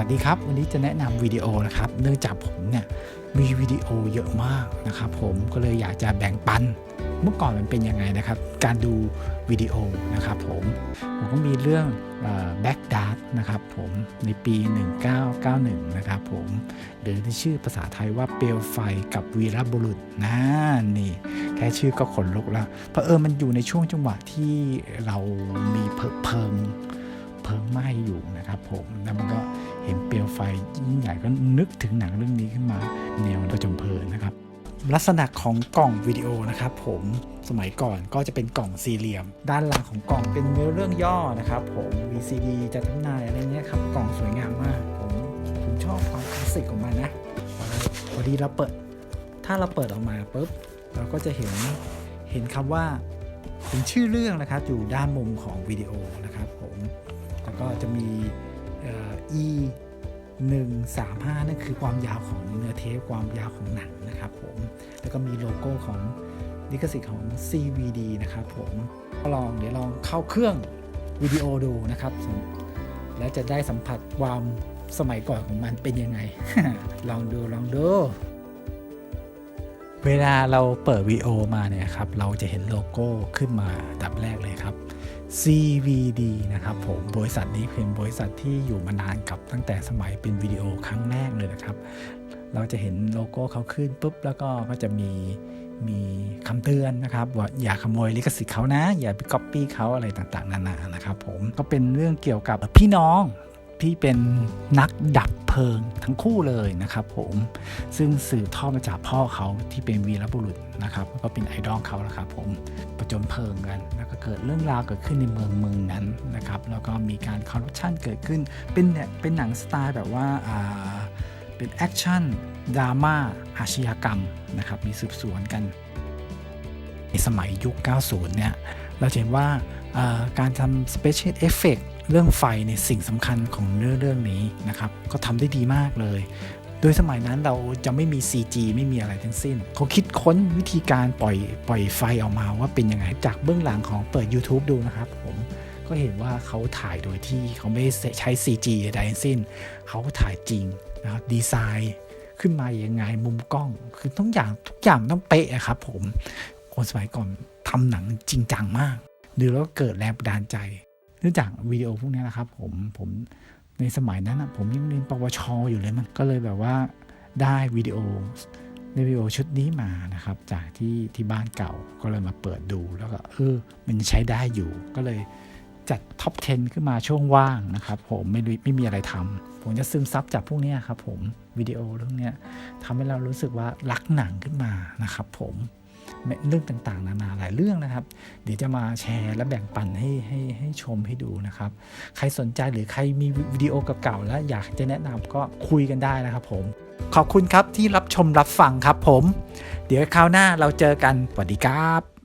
วัสดีครับ วันนี้จะแนะนำวิดีโอนะครับ เนื่องจากผมเนี่ยมีวิดีโอเยอะมากนะครับผมก็เลยอยากจะแบ่งปัน เมื่อก่อนมันเป็นยังไงนะครับ การดูวิดีโอนะครับผมผมก็มีเรื่องแบ็กดาร์นะครับผมในปี 1991 นะครับผมหรือที่ชื่อภาษาไทยว่าเปลวไฟกับวีรบุรุษนะนี่ แค่ชื่อก็ขนลุกแล้วเพราะเออมันอยู่ในช่วงจังหวะที่เรามีเพลิ เพลิงไหม้อยู่นะครับผมแล้วมันก็เห็นเปลวไฟยิ่งใหญ่ก็นึกถึงหนังเรื่องนี้ขึ้นมาแนวประจมเพลิงนะครับลักษณะของกล่องวิดีโอนะครับผมสมัยก่อนก็จะเป็นกล่องสี่เหลี่ยม ด้านหลังของกล่องเป็นเนื้อเรื่องย่อนะครับผม VCD จะทำนายอะไรเงี้ยครับกล่องสวยงามมาก ผมผมชอบความคลาสสิกของมันนะพอดีเราเปิด ถ้าเราเปิดออกมาปุ๊บเราก็จะเห็นเห็นคำว่าเป็นชื่อเรื่องนะครับอยู่ด้านมุมของวิดีโอนะครับผม จะมีเอ่อ e 135นั่นคือความยาวของเนื้อเทปความยาวของหนังนะครับผมแล้วก็มีโลโก้ของลิขสิทธิ์ของ CVD นะครับผมก็ลองเดี๋ยวลองเข้าเครื่องวิดีโอดูนะครับ แล้วจะได้สัมผัสความสมัยก่อนของมันเป็นยังไง ลองดูลองดู เวลาเราเปิดวีโอมาเนี่ยครับ เราจะเห็นโลโก้ขึ้นมาดับแรกเลยครับ CVD นะครับผมบริษัทนี้เป็นบริษัทที่อยู่มานานกับตั้งแต่สมัยเป็นวิดีโอครั้งแรกเลยนะครับ เราจะเห็นโลโก้เขาขึ้นปุ๊บ แล้วก็ก็จะมีมีคำเตือนนะครับว่าอย่าขโมยลิขสิทธิ์เขานะ อย่าไปก๊อปปี้เขาอะไรต่างๆ นานานะครับผมก็เป็นเรื่องเกี่ยวกับพี่น้อง ที่เป็นนักดับเพลิงทั้งคู่เลยนะครับผมซึ่งสืบทอดมาจากพ่อเขาที่เป็นวีรบุรุษนะครับก็เป็นไอดอลเขาแล้วครับผมประจนเพลิงกันแล้วก็เกิดเรื่องราวเกิดขึ้นในเมืองเมืองนั้นนะครับแล้วก็มีการคอร์รัปชันเกิดขึ้นเป็นเนี่ยเป็นหนังสไตล์แบบว่าอ่าเป็นแอคชั่นดราม่าอาชญากรรมนะครับมีสืบสวนกัน ในสมัยยุค 90 เนี่ย เราเห็นว่าอ่าการทำ Special Effect เรื่องไฟในยสิ่งสำคัญของเรื่องเรื่องนี้นะครับก็ทำได้ดีมากเลย โดยสมัยนั้นเราจะไม่มี CG ไม่มีอะไรทั้งสิ้น เขาคิดค้นวิธีการปล่อยปล่อยไฟออกมาว่าเป็นยังไงจากเบื้องหลังของเปิด YouTube ดูนะครับผมก็เห็นว่าเขาถ่ายโดยที่เขาไม่ได้ใช้ CG ใดทั้งสิ้น เขาถ่ายจริงนะครับดีไซน์ขึ้นมาอย่างไงมุมกล้อง คือทุกอย่างทุกอย่างต้องเป๊ะครับผมคนสมัยก่อนทำหนังจริงจังมากดูแล้วเกิดแรงบันดาลใจ เนื่องจากวิดีโอพวกนี้นะครับผมผมในสมัยนั้นนะผมยังเรียนปวชอยู่เลยมันก็เลยแบบว่าได้วิดีโอในวิดีโอชุดนี้มานะครับ จากที่ที่บ้านเก่าก็เลยมาเปิดดูแล้วก็เออมันใช้ได้อยู่ก็เลยจัดท็อป 10 ขึ้นมาช่วงว่างนะครับผมไม่ดูไม่มีอะไรทำผมจะซึมซับจากพวกนี้ครับผมวิดีโอเรื่องนี้ทำให้เรารู้สึกว่ารักหนังขึ้นมานะครับผม เรื่องต่างๆ นานาหลายเรื่องนะครับ เดี๋ยวจะมาแชร์และแบ่งปันให้ให้ให้ชมให้ดูนะครับ ใครสนใจหรือใครมีวิดีโอเก่าๆแล้วอยากจะแนะนำก็คุยกันได้นะครับผม ขอบคุณครับที่รับชมรับฟังครับผม เดี๋ยวคราวหน้าเราเจอกันสวัสดีครับ